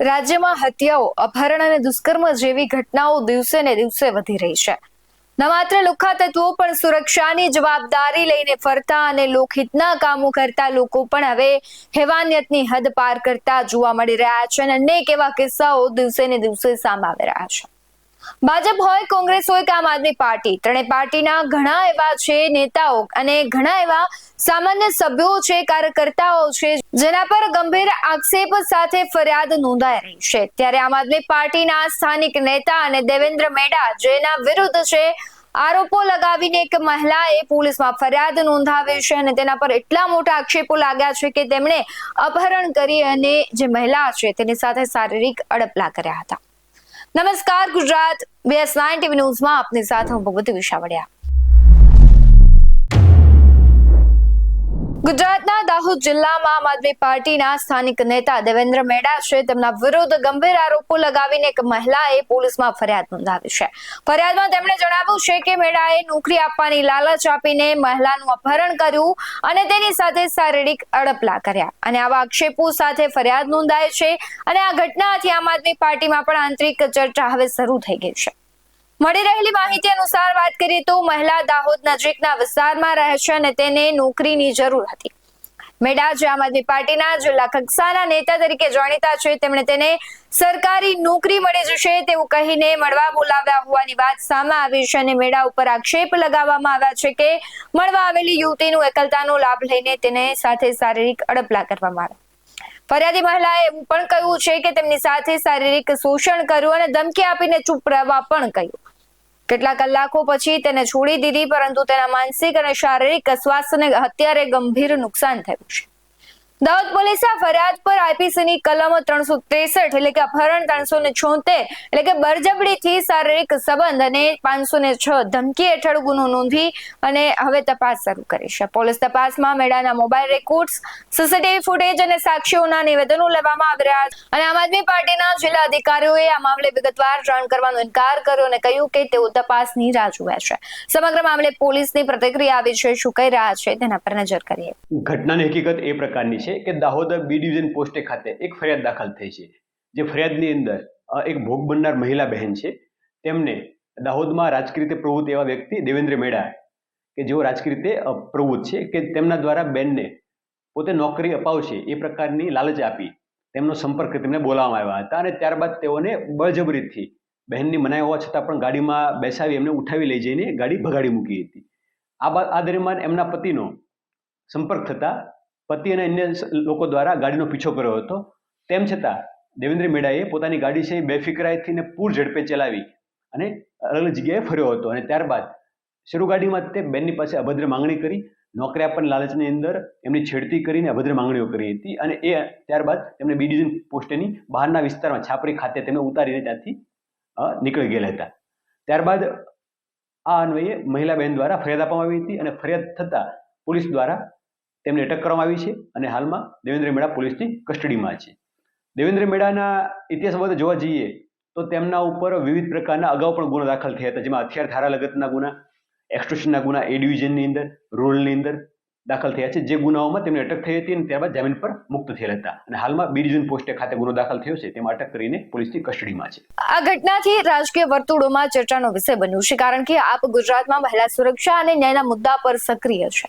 રાજ્યમાં હત્યાઓ, અપહરણ અને દુષ્કર્મ જેવી ઘટનાઓ દિવસે ને દિવસે વધી રહી છે. ન માત્ર લુખા તત્વો પણ સુરક્ષાની જવાબદારી લઈને ફરતા અને લોકહિતના કામો કરતા લોકો પણ હવે હેવાનિયતની હદ પાર કરતા જોવા મળી રહ્યા છે અને અનેક એવા કિસ્સાઓ દિવસે ને દિવસે સામે આવી રહ્યા છે. ભાજપ હોય, કોંગ્રેસ હોય કે આમ આદમી પાર્ટી. ત્રણેય પાર્ટીના ઘણા એવા છે નેતાઓ અને ઘણા એવા સામાન્ય સભ્યો છે, કાર્યકર્તાઓ છે, જેના પર ગંભીર આક્ષેપ સાથે ફરિયાદ નોંધાઈ રહી છે. ત્યારે આમ આદમી પાર્ટીના સ્થાનિક નેતા અને દેવેન્દ્ર મેડા, જેના વિરુદ્ધ છે, આરોપો લગાવીને એક મહિલાએ પોલીસમાં ફરિયાદ નોંધાવી છે અને તેના પર એટલા મોટા આક્ષેપો લાગ્યા છે કે તેમણે અપહરણ કરી અને જે મહિલા છે તેની સાથે શારીરિક અડપલા કર્યા હતા. નમસ્કાર ગુજરાત બીએસ નાઇન ટીવી ન્યૂઝમાં આપની સાથે હું ભગવતી વિશાવડિયા ગુજરાતના દાહોદ જિલ્લામાં આમ આદમી પાર્ટીના સ્થાનિક નેતા દેવેન્દ્ર મેડા છે. તેમના વિરુદ્ધ ગંભીર આરોપો લગાવીને એક મહિલાએ પોલીસમાં ફરિયાદ નોંધાવી છે. ફરિયાદમાં તેમણે જણાવ્યું છે કે મેડાએ નોકરી આપવાની લાલચ આપીને મહિલાનું અપહરણ કર્યું અને તેની સાથે શારીરિક અડપલા કર્યા. અને આવા આક્ષેપો સાથે ફરિયાદ નોંધાય છે અને આ ઘટનાથી આમ આદમી પાર્ટીમાં પણ આંતરિક ચર્ચા હવે શરૂ થઈ ગઈ છે. મળી રહેલી માહિતી અનુસાર વાત કરીએ તો મહિલા દાહોદ નજીકના વિસ્તારમાં રહે છે અને તેને નોકરીની જરૂર હતી. મેડા આમ આદમી પાર્ટીના જિલ્લા કક્ષાના નેતા તરીકે જાણીતા છે, તેમણે તેને સરકારી નોકરી મળી જશે તેવું કહીને મળવા બોલાવ્યા હોવાની વાત સામે આવી છે અને મેડા ઉપર આક્ષેપ લગાવવામાં આવ્યા છે કે મળવા આવેલી યુવતીનું એકલતાનો લાભ લઈને તેને સાથે શારીરિક અડપલા કરવામાં આવે. ફરિયાદી મહિલાએ એવું પણ કહ્યું છે કે તેમની સાથે શારીરિક શોષણ કર્યું અને ધમકી આપીને ચૂપ રહેવા પણ કહ્યું. કેટલા કલાકો પછી તેને છોડી દીધી, પરંતુ તેના માનસિક અને શારીરિક સ્વાસ્થ્યને અત્યારે ગંભીર નુકસાન થયું છે. દાહોદ પોલીસે આ ફરિયાદ પર આઈપીસીની કલમ ત્રણસો ત્રેસઠ એટલે કે અપહરણ ત્રણસો ને છોતેર એટલે કે બરજબડીથી શારીરિક સંબંધ અને પાંચસો ને છ ધમકી હેઠળ ગુનો નોંધી અને હવે તપાસ શરૂ કરી છે. પોલીસ તપાસમાં મેળાના મોબાઈલ રેકોર્ડ્સ, સીસીટીવી ફૂટેજ અને સાક્ષીઓના નિવેદનો લેવામાં આવી રહ્યા અને આમ આદમી પાર્ટીના જિલ્લા અધિકારીઓએ આ મામલે વિગતવાર જાણ કરવાનો ઇનકાર કર્યો અને કહ્યું કે તેઓ તપાસની રાહ જુએ છે. સમગ્ર મામલે પોલીસની પ્રતિક્રિયા આવી છે, શું કહી રહ્યા છે તેના પર નજર કરીએ. ઘટનાની હકીકત એ પ્રકારની છે. કે દાહોદ બી ડિવિઝન પોસ્ટે ખાતે એક ફરિયાદ દાખલ થઈ છે. જે ફરિયાદની અંદર એક ભોગ બનનાર મહિલા બહેન છે. તેમને દાહોદમાં રાજકીય રીતે પ્રવૃત્ત એવા વ્યક્તિ દેવેન્દ્ર મેડા કે જેઓ રાજકીય રીતે પ્રવૃત્ત છે કે તેમના દ્વારા બેનને પોતે નોકરી અપાવશે એ પ્રકારની લાલચ આપી તેમનો સંપર્ક તેમને બોલાવવામાં આવ્યા હતા અને ત્યારબાદ તેઓને બળજબરીથી બહેનની મનાઈ હોવા છતાં પણ ગાડીમાં બેસાવી એમને ઉઠાવી લઈ જઈને ગાડી ભગાડી મૂકી હતી. આ બાદ આ દરમિયાન એમના પતિનો સંપર્ક થતા પતિ અને અન્ય લોકો દ્વારા ગાડીનો પીછો કર્યો હતો. તેમ છતાં, દેવેન્દ્ર મેડાએ પોતાની ગાડી છે એ બેફિકરાઈથી ને પૂર ઝડપે ચલાવી અને અલગ અલગ જગ્યાએ ફર્યો હતો અને ત્યારબાદ શરૂ ગાડીમાં તે બેનની પાસે અભદ્ર માંગણી કરી નોકરી આપવાની લાલચની અંદર એમની છેડતી કરીને અભદ્ર માંગણીઓ કરી હતી અને એ ત્યારબાદ એમને બી ડિવિઝન પોસ્ટેની બહારના વિસ્તારમાં છાપરી ખાતે તેમને ઉતારીને ત્યાંથી નીકળી ગયેલા હતા. ત્યારબાદ આ અન્વયે મહિલા બહેન દ્વારા ફરિયાદ આપવામાં આવી હતી અને ફરિયાદ થતાં પોલીસ દ્વારા તેમને અટક કરવામાં આવી છે અને હાલમાં દેવેન્દ્ર મેડા પોલીસની કસ્ટડીમાં છે. દેવેન્દ્ર મેડાના ઇતિહાસ બાબતે જોવા જઈએ તો તેમના ઉપર વિવિધ પ્રકારના અગાઉ પણ ગુનો દાખલ થયા હતા. જેમાં હથિયાર ધારા લગતના ગુના એક્સટોશનના ગુના એ ડિવિઝનની અંદર રૂરલની અંદર દાખલ થયા છે. જે ગુનાઓમાં તેમને અટક થઈ હતી અને ત્યારબાદ જામીન પર મુક્ત થયેલ હતા. અને હાલમાં બી ડિવિઝન પોસ્ટે ખાતે ગુનો દાખલ થયો છે. તેમાં અટક કરીને પોલીસની કસ્ટડીમાં છે. આ ઘટનાથી રાજકીય વર્તુળોમાં ચર્ચાનો વિષય બન્યું છે. કારણ કે આપ ગુજરાતમાં મહિલા સુરક્ષા અને ન્યાયના મુદ્દા પર સક્રિય છે.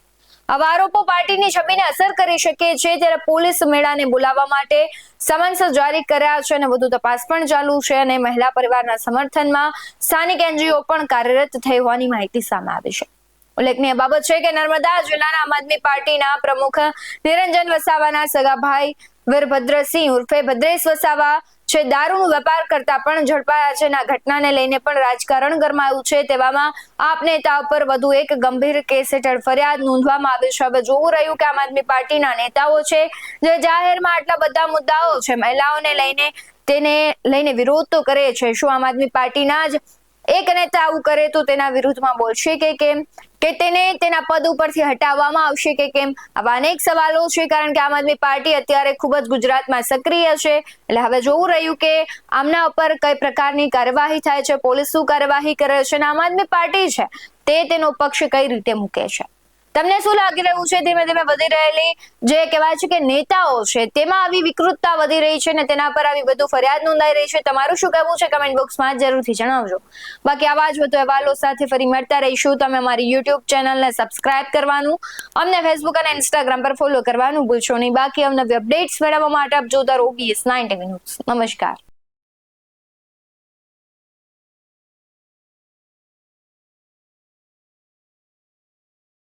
આવા આરોપો પાર્ટીની છબીને અસર કરી શકે છે ત્યારે પોલીસ મેળાને બોલાવવા માટે સમન્સ જારી કર્યા છે અને વધુ તપાસ પણ ચાલુ છે અને મહિલા પરિવારના સમર્થનમાં સ્થાનિક એનજીઓ પણ કાર્યરત થઈ હોવાની માહિતી સામે આવી છે. ઉલ્લેખનીય બાબત છે કે નર્મદા જિલ્લાના આમ આદમી પાર્ટીના પ્રમુખ નિરંજન વસાવાના સગાભાઈ વીરભદ્રસિંહ ઉર્ફે ભદ્રેશ વસાવા છે, દારૂનો વેપાર કરતા પણ ઝડપાયા છે આ ઘટનાને લઈને પણ રાજકારણ ગરમાયું છે. તેવામાં આપ નેતા ઉપર વધુ એક ગંભીર કેસ હેઠળ ફરિયાદ નોંધવામાં આવી છે. હવે જોવું રહ્યું કે આમ આદમી પાર્ટીના નેતાઓ છે, જે જાહેરમાં આટલા બધા મુદ્દાઓ છે, મહિલાઓને લઈને તેને લઈને વિરોધ તો કરે છે. શું આમ આદમી પાર્ટીના જ એક નેતા આવું કરે તો તેના વિરુદ્ધમાં બોલશે કે કેમ? કે તેને તેના પદ ઉપરથી હટાવવામાં આવશે કે કેમ? આવા અનેક સવાલો છે, કારણ કે આમ આદમી પાર્ટી અત્યારે ખૂબ જ ગુજરાતમાં સક્રિય છે. એટલે હવે જોવું રહ્યું કે આમના ઉપર કઈ પ્રકારની કાર્યવાહી થાય છે, પોલીસ શું કાર્યવાહી કરે છે અને આમ આદમી પાર્ટી છે તે તેનો પક્ષ કઈ રીતે મૂકે છે? તમને શું લાગી રહ્યું છે? ધીમે ધીમે વધી રહેલી જે કહેવાય છે કે નેતાઓ છે, તેમાં આવી વિકૃતતા વધી રહી છે ને તેના પર આવી વધુ ફરિયાદ નોંધાઈ રહી છે? તમારું શું કહેવું છે? કમેન્ટ બોક્સમાં જરૂરથી જણાવજો. બાકી આવા જ વધુ અહેવાલો સાથે ફરી મળતા રહીશું. તમે અમારી યુટ્યુબ ચેનલને સબસ્ક્રાઇબ કરવાનું, અમને ફેસબુક અને ઇન્સ્ટાગ્રામ પર ફોલો કરવાનું ભૂલશો નહીં. બાકી અમને અપડેટ્સ મેળવવા માટે આપ જોતા રહો બીએસ નાઇન ટીવી નમસ્કાર.